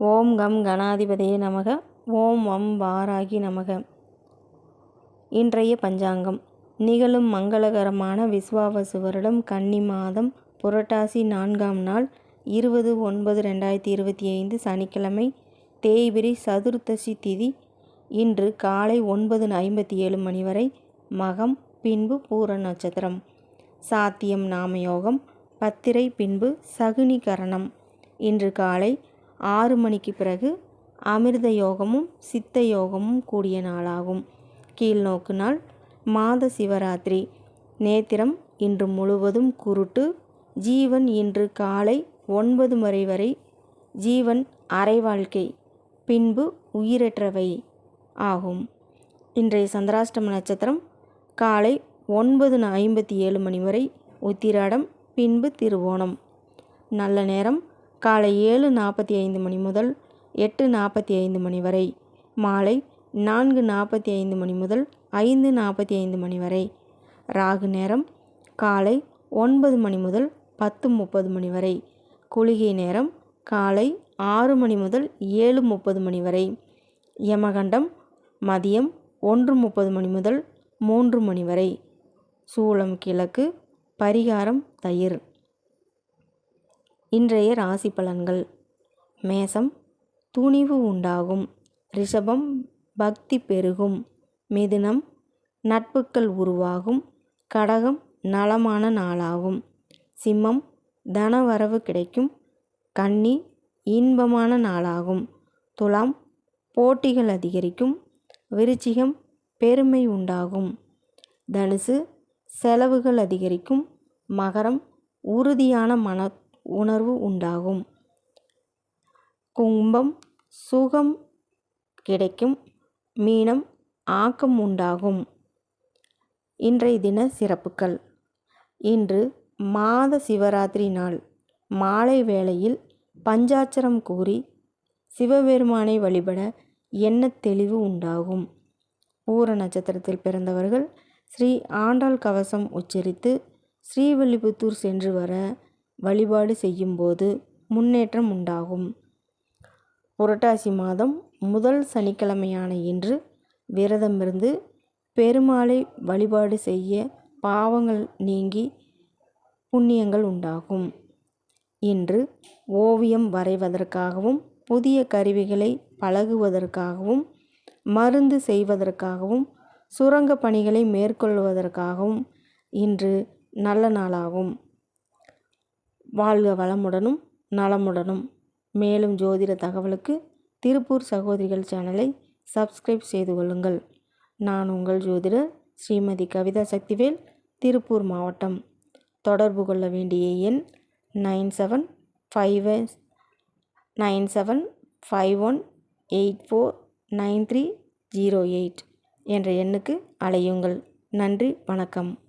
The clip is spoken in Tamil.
ஓம் கம் கணாதிபதியே நமக. ஓம் வம் வாராகி நமக. இன்றைய பஞ்சாங்கம். நிகழும் மங்களகரமான விஸ்வாவசு வருடம் கன்னி மாதம் புரட்டாசி நான்காம் நாள் இருபது ஒன்பது ரெண்டாயிரத்தி இருபத்தி ஐந்து சனிக்கிழமை தேய்பிரி சதுர்த்தசி திதி இன்று காலை ஒன்பது ஐம்பத்தி ஏழு மணி வரை மகம் பின்பு பூர நட்சத்திரம். சாத்தியம் நாமயோகம் பத்திரை பின்பு சகுனிகரணம் இன்று காலை ஆறு மணிக்கு பிறகு அமிர்த யோகமும் சித்த யோகமும் கூடிய நாளாகும். கீழ்நோக்கு நாள். மாத சிவராத்திரி. நேத்திரம் இன்று முழுவதும் குருட்டு. ஜீவன் இன்று காலை ஒன்பது முறை வரை. ஜீவன் அரை வாழ்க்கை. பின்பு உயிரற்றவை ஆகும். இன்றைய சந்திராஷ்டம நட்சத்திரம். காலை ஒன்பது ஐம்பத்தி ஏழு மணி வரை. உத்திராடம். பின்பு திருவோணம். நல்ல நேரம். காலை ஏழு நாற்பத்தி ஐந்து மணி முதல் எட்டு நாற்பத்தி ஐந்து மணி வரை மாலை நான்கு நாற்பத்தி ஐந்து மணி முதல் ஐந்து நாற்பத்தி ஐந்து மணி வரை ராகு நேரம் காலை ஒன்பது மணி முதல் பத்து முப்பது மணி வரை குளிகை நேரம் காலை ஆறு மணி முதல் ஏழு முப்பது மணி வரை யமகண்டம் மதியம் ஒன்று முப்பது மணி முதல் மூன்று மணி வரை சூளம் கிழக்கு பரிகாரம் தயிர். இன்றைய ராசி பலன்கள். மேசம் துணிவு உண்டாகும். ரிஷபம் பக்தி பெருகும். மிதுனம் நட்புக்கள் உருவாகும். கடகம் நலமான நாளாகும். சிம்மம் தனவரவு கிடைக்கும். கன்னி இன்பமான நாளாகும். துலாம் போட்டிகள் அதிகரிக்கும். விருச்சிகம் பெருமை உண்டாகும். தனுசு செலவுகள் அதிகரிக்கும். மகரம் உறுதியான மன உணர்வு உண்டாகும். கும்பம் சுகம் கிடைக்கும். மீனம் ஆக்கம் உண்டாகும். இன்றைய தின சிறப்புகள். இன்று மாத சிவராத்திரி நாள். மாலை வேளையில் பஞ்சாட்சரம் கூறி சிவபெருமானை வழிபட எண்ண தெளிவு உண்டாகும். பூர நட்சத்திரத்தில் பிறந்தவர்கள் ஸ்ரீ ஆண்டாள் கவசம் உச்சரித்து ஸ்ரீவில்லிபுத்தூர் சென்று வர வழிபாடு செய்யும்போது முன்னேற்றம் உண்டாகும். புரட்டாசி மாதம் முதல் சனிக்கிழமையான இன்று விரதமிருந்து பெருமாளை வழிபாடு செய்ய பாவங்கள் நீங்கி புண்ணியங்கள் உண்டாகும். இன்று ஓவியம் வரைவதற்காகவும் புதிய கருவிகளை பழகுவதற்காகவும் மருந்து செய்வதற்காகவும் சுரங்க பணிகளை மேற்கொள்வதற்காகவும் இன்று நல்ல நாளாகும். வாழ்க வளமுடனும் நலமுடனும். மேலும் ஜோதிட தகவலுக்கு திருப்பூர் சகோதரிகள் சேனலை சப்ஸ்கிரைப் செய்து கொள்ளுங்கள். நான் உங்கள் ஜோதிடர் ஸ்ரீமதி கவிதா சக்திவேல் திருப்பூர் மாவட்டம். தொடர்பு கொள்ள வேண்டிய எண் nine seven five nine seven five one eight four nine three zero eight என்ற எண்ணுக்கு அலையுங்கள் நன்றி வணக்கம்.